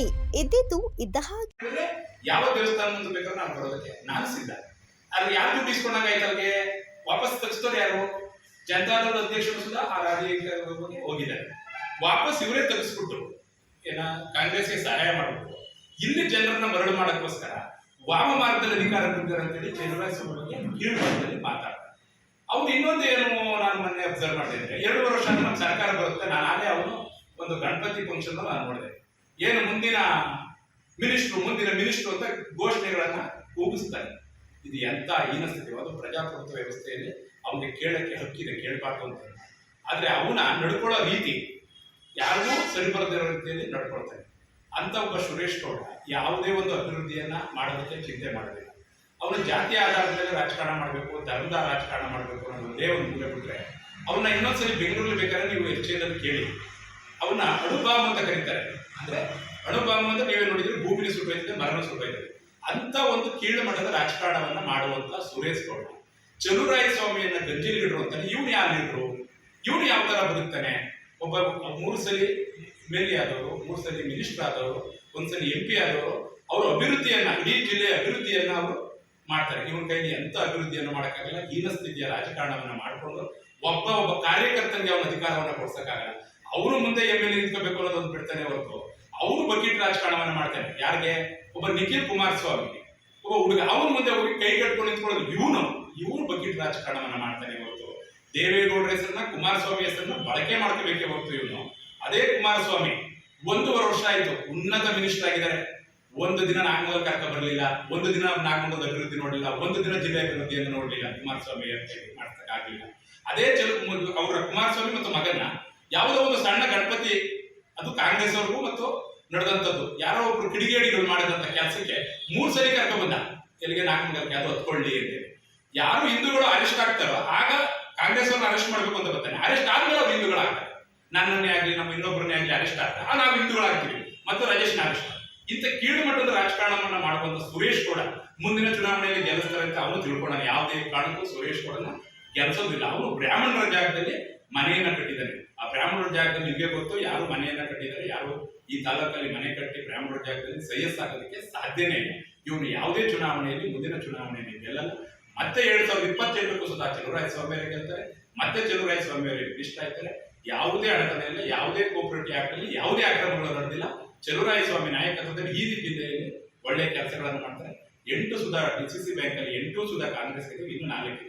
ಇದ್ದಿದ್ದು ಇದ್ದ ಹಾಗೆ. ಯಾವ ದೇವಸ್ಥಾನ ಮುಂದೆ ಬೇಕಾದ್ರೆ ನಾನು ಬರೋದಕ್ಕೆ ನಾನು ಸಿದ್ಧ. ಆದ್ರೆ ಯಾರು ದುಡ್ಡು ಇಸ್ಕೊಂಡಾಗ ಆಯ್ತಲ್ಗೆ ವಾಪಸ್ ತಗ್ಸ್ತಾರೆ ಯಾರು? ಜನತಾದಳ ಅಧ್ಯಕ್ಷರು ಸುಧಾ ಆ ರಾಜಕೀಯ ಹೋಗಿದ್ದಾರೆ. ವಾಪಸ್ ಇವರೇ ತಗ್ಸ್ಬಿಟ್ರು. ಏನ ಕಾಂಗ್ರೆಸ್ಗೆ ಸಹಾಯ ಮಾಡಬೇಕು. ಇಲ್ಲಿ ಜನರನ್ನ ಮರಳು ಮಾಡಕ್ಕೋಸ್ಕರ ವಾಮ ಮಾರ್ಗದಲ್ಲಿ ಅಧಿಕಾರ ಬಂದಿದ್ದಾರೆ ಅಂತೇಳಿ ಸ್ವಾಮಿ ಬಗ್ಗೆ ಕೀಳು ಮಾರ್ಗದಲ್ಲಿ ಮಾತಾಡ್ತಾರೆ. ಅವ್ರು ಇನ್ನೊಂದು ಏನು ನಾನು ಮೊನ್ನೆ ಅಬ್ಸರ್ವ್ ಮಾಡಿದ್ರೆ ಎರಡು ವರ್ಷ ನಮ್ಮ ಸರ್ಕಾರ ಬರುತ್ತೆ. ನಾನು ಆಗಲೇ ಅವನು ಒಂದು ಗಣಪತಿ ಫಂಕ್ಷನ್ ನಾನು ನೋಡಿದೆ. ಏನು ಮುಂದಿನ ಮಿನಿಸ್ಟ್ರು ಮುಂದಿನ ಮಿನಿಸ್ಟ್ರು ಅಂತ ಘೋಷಣೆಗಳನ್ನ ಕೂಗಿಸ್ತಾರೆ. ಇದು ಎಂತ ಅದು ಪ್ರಜಾಪ್ರಭುತ್ವ ವ್ಯವಸ್ಥೆಯಲ್ಲಿ ಅವನಿಗೆ ಕೇಳಕ್ಕೆ ಹಕ್ಕಿದೆ ಕೇಳಬಾರ್ದು ಅಂತ. ಆದ್ರೆ ಅವನ ನಡ್ಕೊಳ್ಳೋ ರೀತಿ ಯಾರಿಗೂ ಸರಿ ಬರದಿರೋ ರೀತಿಯಲ್ಲಿ ನಡ್ಕೊಳ್ತಾರೆ. ಅಂತ ಒಬ್ಬ ಸುರೇಶ್ ಗೌಡ ಯಾವುದೇ ಒಂದು ಅಭಿವೃದ್ಧಿಯನ್ನ ಮಾಡೋದಕ್ಕೆ ಚಿಂತೆ ಮಾಡಬೇಕು ಅವನು ಜಾತಿ ಆಧಾರದ ಮೇಲೆ ರಾಜಕಾರಣ ಮಾಡಬೇಕು, ಧರ್ಮದ ರಾಜಕಾರಣ ಮಾಡಬೇಕು ಅನ್ನೋ ಒಂದೇ ಒಂದು ಮೂಲೆ ಬಿಟ್ರೆ ಅವನ್ನ ಇನ್ನೊಂದ್ಸರಿ ಬೆಂಗಳೂರಲ್ಲಿ ಬೇಕಾದ್ರೆ ನೀವು ಹೆಚ್ಚಿನಲ್ಲಿ ಕೇಳಿ. ಅವನ್ನ ಅಣುಬಾಂಬ್ ಅಂತ ಕರೀತಾರೆ. ಅಂದ್ರೆ ಅಣುಬಾಂಬ್ ಅಂತ ನೀವೇ ನೋಡಿದ್ರೆ ಭೂಮಿನ ಸುಟ್ಟೋಯ್ತದೆ ಮರಣ ಸುಟ್ಟೋಯ್ತದೆ. ಅಂತ ಒಂದು ಕೀಳು ಮಟ್ಟದ ರಾಜಕಾರಣವನ್ನ ಮಾಡುವಂತ ಸುರೇಶ್ ಗೌಡ. ಚಲುರಾಯ ಸ್ವಾಮಿಯನ್ನ ಗಂಜಿಲಿಗಿಡ್ರು ಅಂತಾನೆ, ಇವನು ಲೀಡ್ರು? ಇವನು ಯಾವ ತರ ಬದುಕ್ತಾನೆ? ಒಬ್ಬ ಮೂರು ಸಲಿ ಎಂ ಆದವರು, ಮೂರು ಸಲಿ ಮಿನಿಸ್ಟರ್ ಆದವರು ಒಂದ್ಸಲಿ ಎಂ ಪಿ ಆದವರು, ಅವರು ಅಭಿವೃದ್ಧಿಯನ್ನ, ಇಡೀ ಜಿಲ್ಲೆಯ ಅಭಿವೃದ್ಧಿಯನ್ನ ಅವರು ಮಾಡ್ತಾರೆ. ಇವನ ಕೈಲಿ ಎಂತ ಅಭಿವೃದ್ಧಿಯನ್ನು ಮಾಡಕ್ಕಾಗಲ್ಲ ಹೀನ ಸ್ಥಿತಿಯ ರಾಜಕಾರಣವನ್ನ ಮಾಡಿಕೊಂಡು ಒಬ್ಬ ಒಬ್ಬ ಕಾರ್ಯಕರ್ತನಿಗೆ ಅವನ ಅಧಿಕಾರವನ್ನ ಕೊಡ್ಸಕ್ಕಾಗಲ್ಲ. ಅವನು ಮುಂದೆ ಎಂ ಎಲ್ ನಿಂತ್ಕೋಬೇಕು ಅನ್ನೋದೊಂದು ಬಿಡ್ತಾನೆ ಹೊರತು. ಅವನು ಬಕೆಟ್ ರಾಜಕಾರಣವನ್ನ ಮಾಡ್ತಾನೆ ಯಾರಿಗೆ? ಒಬ್ಬ ನಿಖಿಲ್ ಕುಮಾರಸ್ವಾಮಿ. ಒಬ್ಬ ಹುಡುಗ ಅವನ ಮುಂದೆ ಹೋಗಿ ಕೈ ಕಟ್ಕೊಂಡು ನಿಂತ್ಕೊಳ್ಳೋದು ಇವನು. ಇವನು ಬಕೆಟ್ ರಾಜಕಾರಣವನ್ನ ಮಾಡ್ತಾನೆ ಹೊರತು. ದೇವೇಗೌಡರ ಹೆಸರನ್ನ, ಕುಮಾರಸ್ವಾಮಿ ಹೆಸರನ್ನ ಬಳಕೆ ಮಾಡ್ಕೋಬೇಕೇ ಹೊರತು ಇವನು. ಅದೇ ಕುಮಾರಸ್ವಾಮಿ, ಒಂದೂವರೆ ವರ್ಷ ಆಯ್ತು. ಉನ್ನತ ಮಿನಿಸ್ಟರ್ ಆಗಿದ್ದಾರೆ. ಒಂದು ದಿನ ನಾಗಮಂಗಲ ಕರ್ಕ ಬರಲಿಲ್ಲ. ಒಂದು ದಿನ ನಾಗಮಂಗಲದ ಅಭಿವೃದ್ಧಿ ನೋಡಲಿಲ್ಲ. ಒಂದು ದಿನ ಜಿಲ್ಲೆ ಅಭಿವೃದ್ಧಿಯನ್ನು ನೋಡಲಿಲ್ಲ. ಕುಮಾರಸ್ವಾಮಿ ಅಂತ ಹೇಳಿ ಮಾಡ್ಸಕ್ಕಾಗ್ಲಿಲ್ಲ. ಅದೇ ಚಲ ಅವರ ಕುಮಾರಸ್ವಾಮಿ ಮತ್ತು ಮಗನ್ನ ಯಾವುದೋ ಒಂದು ಸಣ್ಣ ಗಣಪತಿ, ಅದು ಕಾಂಗ್ರೆಸ್ ಅವ್ರಿಗೂ ಮತ್ತು ನಡೆದಂಥದ್ದು. ಯಾರೋ ಒಬ್ರು ಕಿಡಿಗೇಡಿಗಳು ಮಾಡಿದಂತ ಕೆಲಸಕ್ಕೆ ಮೂರ್ ಸರಿ ಕರ್ಕೊಂಡ್ಬಂದ. ಬಂದ ಎಲ್ಲಿಗೆ ನಾಲ್ಕು ಅದು ಹೊತ್ಕೊಳ್ಳಿ ಅಂತೇಳಿ ಯಾರು ಹಿಂದೂಗಳು ಅರೆಸ್ಟ್ ಆಗ್ತಾರೋ, ಆಗ ಕಾಂಗ್ರೆಸ್ ಅವ್ರನ್ನ ಅರೆಸ್ಟ್ ಮಾಡಬೇಕು ಅಂತ ಬರ್ತಾನೆ. ಅರೆಸ್ಟ್ ಆದ್ಮೇಲೆ ಅವ್ರು ಹಿಂದೂಗಳಾಗ್ತಾರೆ ನನ್ನನ್ನೇ ಆಗ್ಲಿ, ನಮ್ಮ ಇನ್ನೊಬ್ಬರನ್ನೇ ಆಗ್ಲಿ ಅರೆಸ್ಟ್ ಆಗ್ತಾರೆ. ಆ, ನಾವು ಹಿಂದೂಗಳಾಗ್ತೀವಿ ಮತ್ತು ರಾಜೇಶ್ ಅರೆಸ್ಟ್ ಇಂಥ ಕೀಳು ಮಟ್ಟದ ರಾಜಕಾರಣವನ್ನ ಮಾಡುವಂತ ಸುರೇಶ್ ಕೂಡ ಮುಂದಿನ ಚುನಾವಣೆಯಲ್ಲಿ ಗೆಲ್ಲಿಸ್ತಾರೆ ಅಂತ ಅವನು ತಿಳ್ಕೊಂಡಾನೆ. ಯಾವುದೇ ಕಾರಣಕ್ಕೂ ಸುರೇಶ್ ಕೂಡ ಗೆಲ್ಸೋದಿಲ್ಲ ಅವನು ಬ್ರಾಹ್ಮಣರ ಜಾಗದಲ್ಲಿ ಮನೆಯನ್ನ ಕಟ್ಟಿದ್ದಾರೆ. ಆ ಬ್ರಾಹ್ಮಣರ ಜಾಗದಲ್ಲಿ ನಿಮಗೆ ಗೊತ್ತು, ಯಾರು ಮನೆಯನ್ನ ಕಟ್ಟಿದ್ದಾರೆ, ಯಾರು ಈ ತಾಲೂಕಲ್ಲಿ ಮನೆ ಕಟ್ಟಿ ಬ್ರಾಹ್ಮಣರ ಜಾಗದಲ್ಲಿ ಸಹಿಸಾಗೋದಕ್ಕೆ ಸಾಧ್ಯನೇ ಇಲ್ಲ. ಇವನು ಯಾವುದೇ ಚುನಾವಣೆಯಲ್ಲಿ, ಮುಂದಿನ ಚುನಾವಣೆಯಲ್ಲಿ ಗೆಲ್ಲಲ್ಲ. ಮತ್ತೆ ಎರಡ್ ಸಾವಿರದ ಇಪ್ಪತ್ತೆಂಟಕ್ಕೂ ಸುಧಾ ಚಲುವರಾಯ ಅವರಿಗೆ ಗೆಲ್ತಾರೆ. ಮತ್ತೆ ಚಲುವರಾಯ ಸ್ವಾಮಿ ಅವರಿಗೆ ಇಷ್ಟ ಆಯ್ತಾರೆ ಯಾವುದೇ ಅಡೆತಡೆ ಇಲ್ಲ, ಯಾವುದೇ ಕೋಪರೇಟಿವ್ ಆಕ್ಟ್ ಅಲ್ಲಿ ಯಾವುದೇ ಅಕ್ರಮಗಳು ನಡೆದಿಲ್ಲ. ಚಲುವರಾಯ ಸ್ವಾಮಿ ನಾಯಕತ್ವದಲ್ಲಿ ಈ ಜಿಲ್ಲೆಯಲ್ಲಿ ಒಳ್ಳೆ ಕೆಲಸಗಳನ್ನು ಮಾಡ್ತಾರೆ. ಎಂಟು Sudha, D C C bank ಅಲ್ಲಿ ಎಂಟು ಸುಧಾ ಕಾಂಗ್ರೆಸ್ ಇನ್ನು ನಾಲ್ಕು